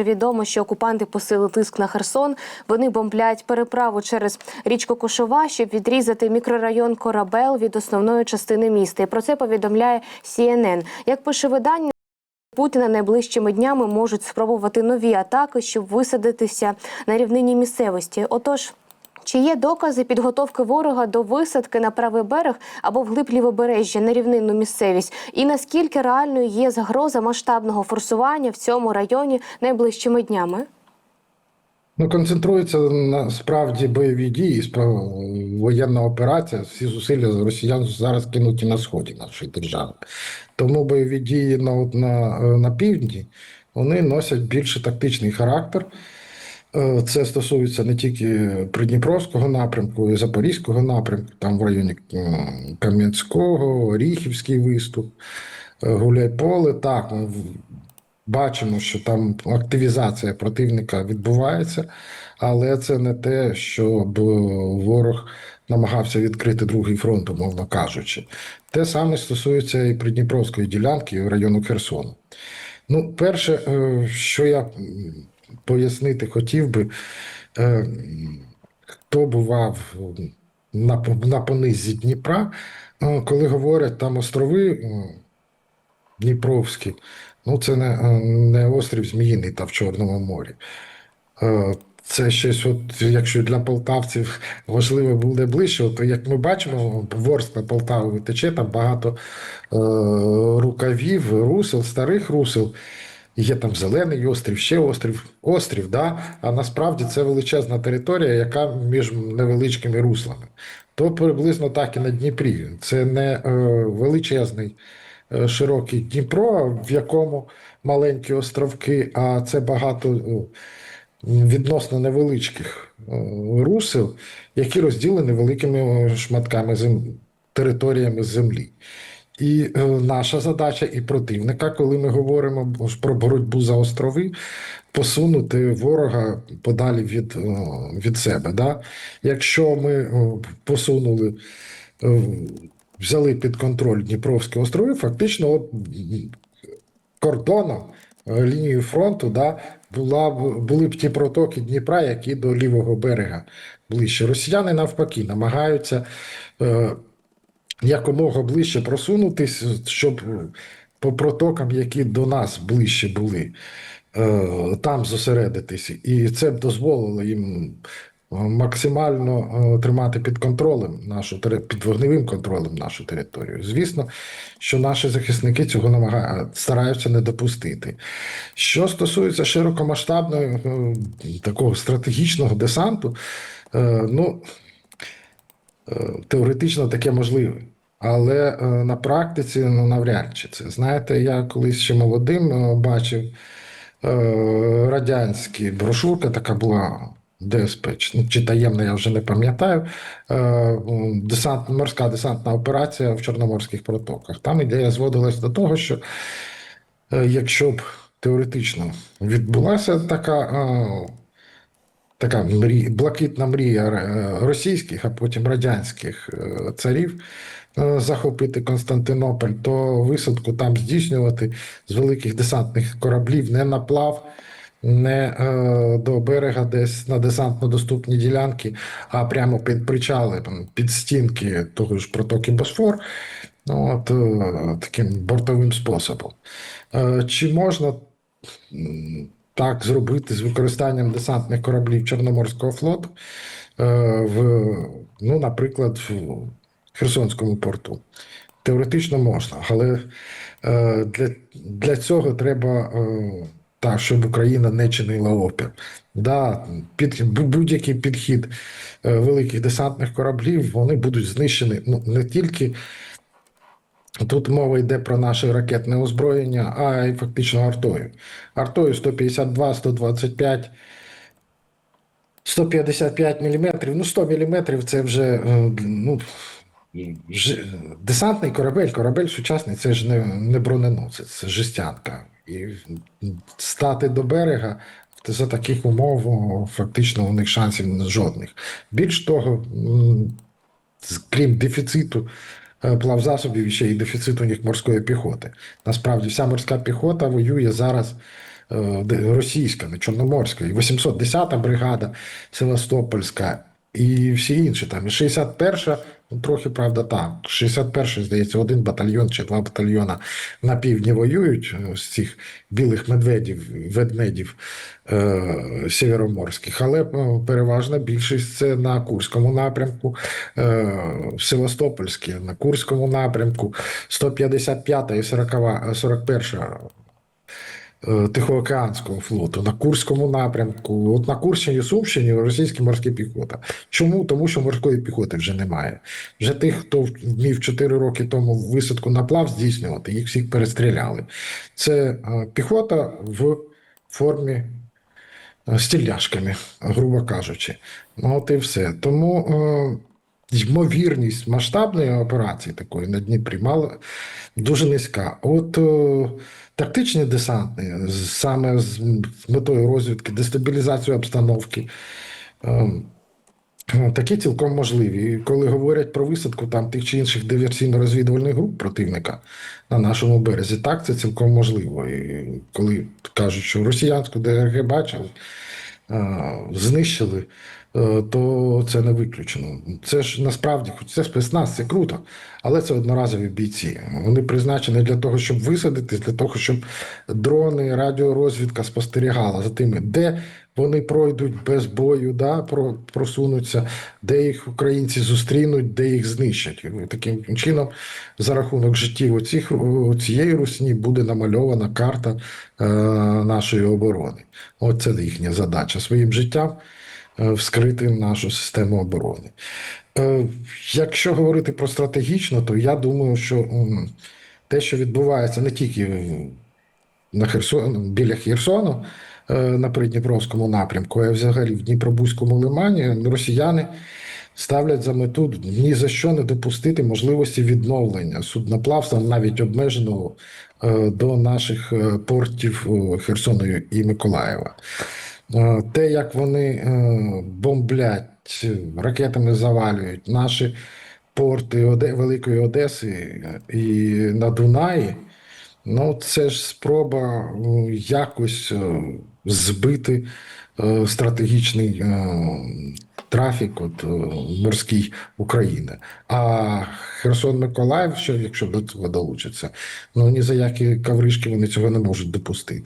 Відомо, що окупанти посили тиск на Херсон. Вони бомблять переправу через річку Кошова, щоб відрізати мікрорайон Корабел від основної частини міста. І про це повідомляє CNN. Як пише видання. Путіна найближчими днями можуть спробувати нові атаки, щоб висадитися на рівнині місцевості. Отож, чи є докази підготовки ворога до висадки на правий берег або вглиб лівобережжя на рівнинну місцевість? І наскільки реальною є загроза масштабного форсування в цьому районі найближчими днями? Ну, концентрується насправді бойові дії, справа воєнна операція. Всі зусилля росіян зараз кинуті на сході нашої держави. Тому бойові дії на, на, на півдні вони носять більше тактичний характер. Е, Це стосується не тільки Придніпровського напрямку, і Запорізького напрямку, там в районі Кам'янського, Оріхівський виступ, е, Гуляйполе. Так, ми бачимо, що там активізація противника відбувається, але це не те, щоб ворог намагався відкрити другий фронт, умовно кажучи. Те саме стосується і Придніпровської ділянки і району Херсону. Ну, перше, е, що я пояснити хотів би, е, хто бував на, на понизі Дніпра, е, коли говорять там острови е, Дніпровські, ну це не, не острів Зміїний та в Чорному морі. Це щось, от, якщо для полтавців важливо буде ближче, то як ми бачимо, ворст на Полтаву тече, там багато е, рукавів, русел, старих русел. Є там зелений острів, ще острів, острів, да? а насправді це величезна територія, яка між невеличкими руслами. То приблизно так і на Дніпрі. Це не е, величезний е, широкий Дніпро, в якому маленькі островки, а це багато е, відносно невеличких е, русел, які розділені великими шматками землі, територіями землі. І е, наша задача і противника, коли ми говоримо про боротьбу за острови, посунути ворога подалі від, е, від себе. Да? Якщо ми е, посунули, е, взяли під контроль Дніпровські острови, фактично от, кордоном, лінією фронту, да, була, були б ті протоки Дніпра, які до лівого берега ближче. Росіяни навпаки намагаються. Е, якомога ближче просунутись, щоб по протокам, які до нас ближче були, е, там зосередитись. І це б дозволило їм е, максимально е, тримати під контролем нашу під вогневим контролем нашу територію. Звісно, що наші захисники цього намагають стараються не допустити. Що стосується широкомасштабного такого стратегічного десанту, ну. Теоретично таке можливе, але е, на практиці ну, навряд чи це. Знаєте, я колись ще молодим е, бачив е, радянські брошурка, така була ДСП, чи, чи таємна, я вже не пам'ятаю. Десант, морська десантна операція в Чорноморських протоках. Там ідея зводилась до того, що якщо б теоретично відбулася така. Така мрія, блакитна мрія е, російських, а потім радянських е, царів е, захопити Константинополь, то висадку там здійснювати з великих десантних кораблів не на плав, не е, до берега десь на десантно доступні ділянки, а прямо під причали, під стінки того ж протоки Босфор. Ну, от, таким бортовим способом. Чи можна так зробити з використанням десантних кораблів Чорноморського флоту е, в, ну, наприклад, в Херсонському порту. Теоретично можна, але е, для, для цього треба е, так, щоб Україна не чинила опір. Да, під, будь-який підхід великих десантних кораблів вони будуть знищені ну, не тільки Тут мова йде про наше ракетне озброєння, а й фактично артою. Артою 152, 125, 155 мм. Ну, 100 мм це вже е, ну, ж- десантний корабель, корабель сучасний це ж не, не броненосець, це жестянка. І стати до берега за таких умов фактично у них шансів жодних. Більш того, крім дефіциту е, плавзасобів, ще й дефіцит у них морської піхоти. Насправді, вся морська піхота воює зараз е, російська, не чорноморська, і 810-та бригада Севастопольська, і всі інші там. І 61-ша, ну, трохи правда так. 61-ша, здається, один батальйон чи два батальйона на півдні воюють е, з цих білих медведів, ведмедів е, сєвєроморських, але е, переважна більшість це на Курському напрямку, е, Севастопольське, на Курському напрямку, 155 та і 40, 41 е, Тихоокеанського флоту на Курському напрямку. От на Курщині, Сумщині російська морська піхота. Чому? Тому що морської піхоти вже немає. Вже тих, хто вмів 4 роки тому висадку на плав здійснювати, їх всіх перестріляли. Це е, піхота в формі е, з тільняшками, грубо кажучи. Ну, от і все. Тому е, ймовірність масштабної операції такої на Дніпрі мала дуже низька. От е, тактичні десантні, саме з метою розвідки, дестабілізації обстановки. е, е, Такі цілком можливі. І коли говорять про висадку там тих чи інших диверсійно-розвідувальних груп противника на нашому березі, так це цілком можливо. І коли кажуть, що росіянську ДРГ бачили, знищили, е, то це не виключено. Це ж насправді, хоч це спецназ, це круто, але це одноразові бійці. Вони призначені для того, щоб висадитись, для того, щоб дрони, радіорозвідка спостерігала за тими, де вони пройдуть без бою, да, про- просунуться, де їх українці зустрінуть, де їх знищать. Таким чином, за рахунок життів оцих, цієї русні буде намальована карта е, нашої оборони. От це їхня задача своїм життям е, вскрити нашу систему оборони. Е, Якщо говорити про стратегічно, то я думаю, що м, те, що відбувається не тільки на Херсон, біля Херсону на Придніпровському напрямку, а взагалі в Дніпробузькому лимані, росіяни ставлять за мету ні за що не допустити можливості відновлення судноплавства, навіть обмеженого е, до наших е, портів е, Херсону і Миколаєва. Е, Те, як вони е, бомблять, ракетами завалюють наші порти Великої Одеси е, і на Дунаї, ну це ж спроба е, якось е, збити е, стратегічний е, трафік от, морський України. А Херсон Миколаїв, що якщо до цього долучиться, ну ні за які кавришки вони цього не можуть допустити.